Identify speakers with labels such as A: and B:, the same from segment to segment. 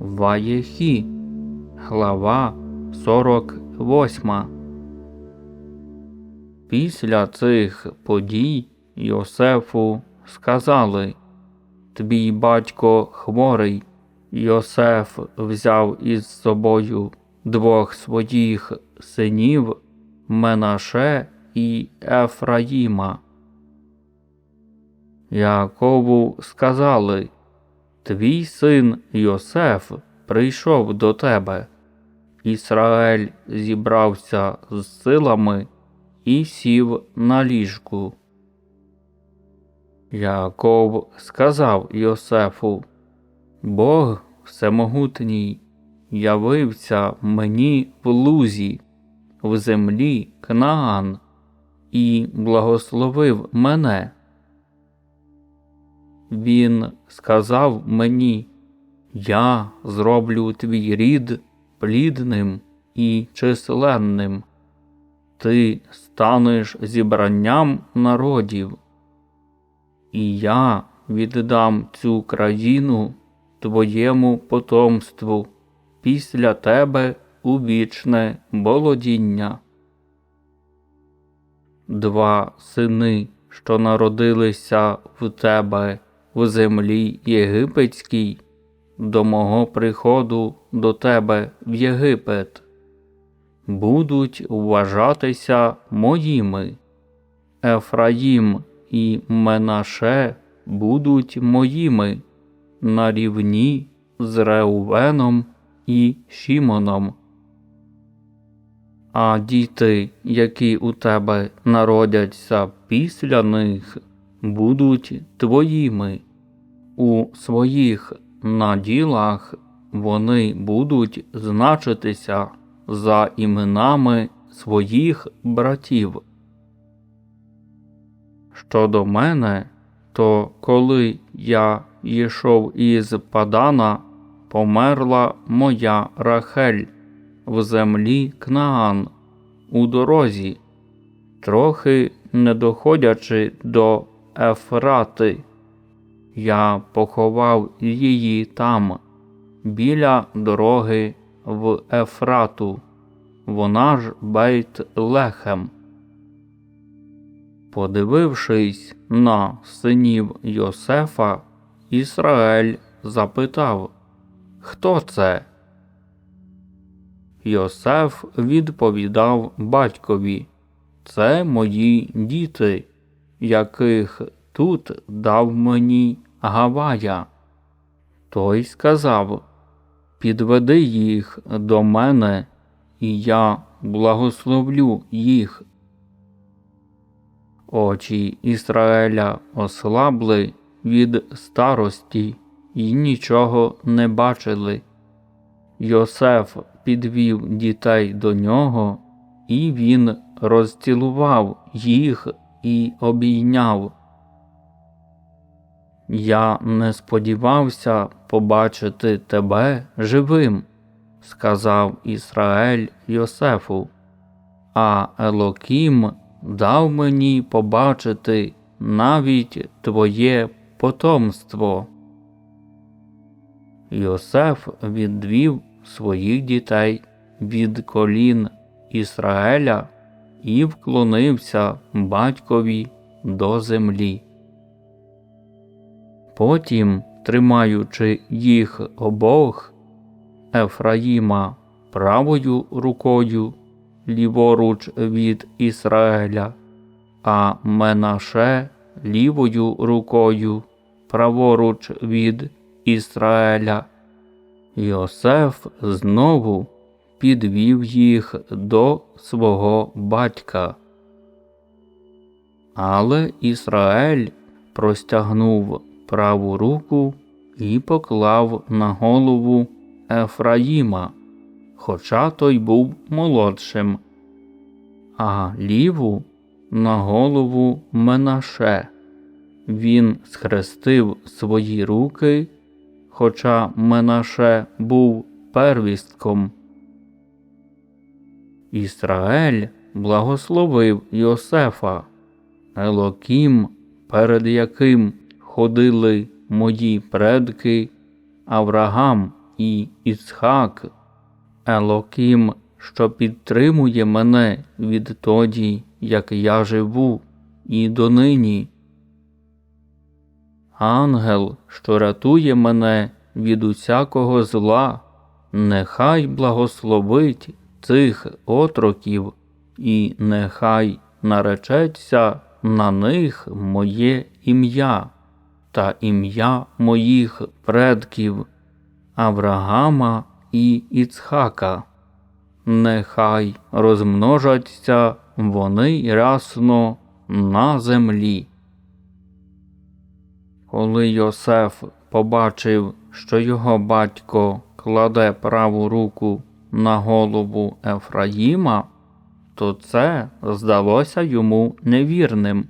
A: Ваєхі, глава 48. Після цих подій Йосефу сказали Твій батько хворий. Йосеф взяв із собою двох своїх синів Менаше і Ефраїма. Якову сказали Твій син Йосеф прийшов до тебе. Ісраїль зібрався з силами і сів на ліжку. Яков сказав Йосефу Бог всемогутній явився мені в лузі, в землі Кнаан, і благословив мене. Він сказав мені, Я зроблю твій рід плідним і численним, ти станеш зібранням народів, і я віддам цю країну твоєму потомству після тебе у вічне володіння. Два сини, що народилися в тебе в землі єгипетській, до мого приходу до тебе в Єгипет, будуть вважатися моїми. Ефраїм і Менаше будуть моїми на рівні з Реувеном і Шімоном. А діти, які у тебе народяться після них, будуть твоїми. У своїх наділах вони будуть значитися за іменами своїх братів. Щодо мене, то коли я йшов із Падана, померла моя Рахель в землі Кнаан у дорозі, трохи не доходячи до Ефрати. Я поховав її там, біля дороги в Ефрату, вона ж Бейт Лехем. Подивившись на синів Йосефа, Ісраїль запитав, Хто це? Йосеф відповідав батькові, Це мої діти, яких тут дав мені Гавая. Той сказав Підведи їх до мене, і я благословлю їх. Очі Ізраїля ослабли від старості і нічого не бачили. Йосеф підвів дітей до нього, і він розцілував їх і обійняв. Я не сподівався побачити тебе живим, сказав Ісраїль Йосефу, а Елокім дав мені побачити навіть твоє потомство. Йосеф відвів своїх дітей від колін Ісраїля і вклонився батькові до землі. Потім, тримаючи їх обох, Ефраїма правою рукою ліворуч від Ізраїля, а Менаше лівою рукою праворуч від Ізраїля. Йосеф знову підвів їх до свого батька. Але Ісраїль простягнув праву руку і поклав на голову Ефраїма, хоча той був молодшим, а ліву на голову Менаше. Він схрестив свої руки, хоча Менаше був первістком. Ісраїль благословив Йосефа, Елокім, перед яким ходили мої предки Авраам, і Іцхак, Елоким, що підтримує мене відтоді, як я живу, і донині. Ангел, що рятує мене від усякого зла, нехай благословить цих отроків, і нехай наречеться на них моє ім'я та ім'я моїх предків Авраама і Іцхака. Нехай розмножаться вони рясно на землі. Коли Йосеф побачив, що його батько кладе праву руку на голову Ефраїма, то це здалося йому невірним.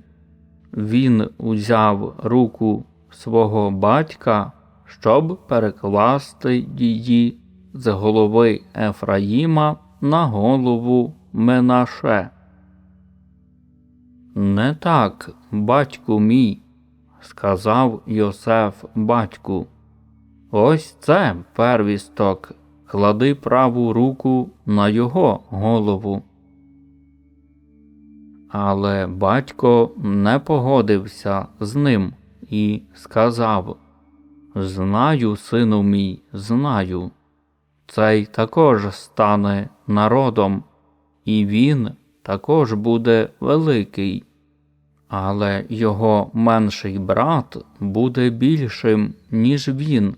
A: Він узяв руку свого батька, щоб перекласти її з голови Ефраїма на голову Менаше. Не так, батьку мій, сказав Йосеф батьку. Ось це первісток, клади праву руку на його голову. Але батько не погодився з ним і сказав Знаю, сину мій, знаю. Цей також стане народом, і він також буде великий, але його менший брат буде більшим, ніж він,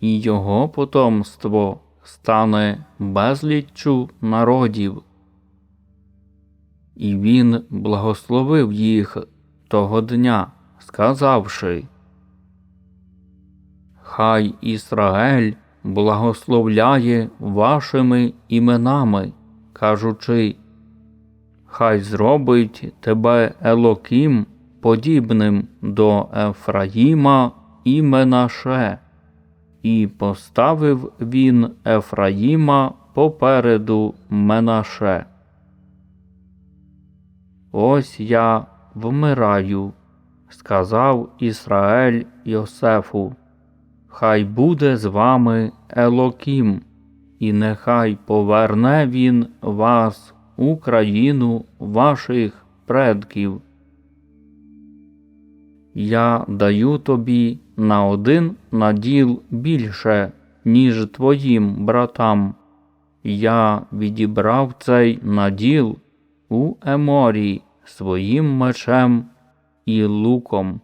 A: і його потомство стане безліччю народів. І він благословив їх того дня, сказавши Хай Ісраель благословляє вашими іменами, кажучи, Хай зробить тебе Елоким подібним до Ефраїма і Менаше, і поставив він Ефраїма попереду Менаше. Ось я вмираю, сказав Ісраель Йосефу. Хай буде з вами Елокім, і нехай поверне він вас у країну ваших предків. Я даю тобі на один наділ більше, ніж твоїм братам. Я відібрав цей наділ у Еморі своїм мечем і луком.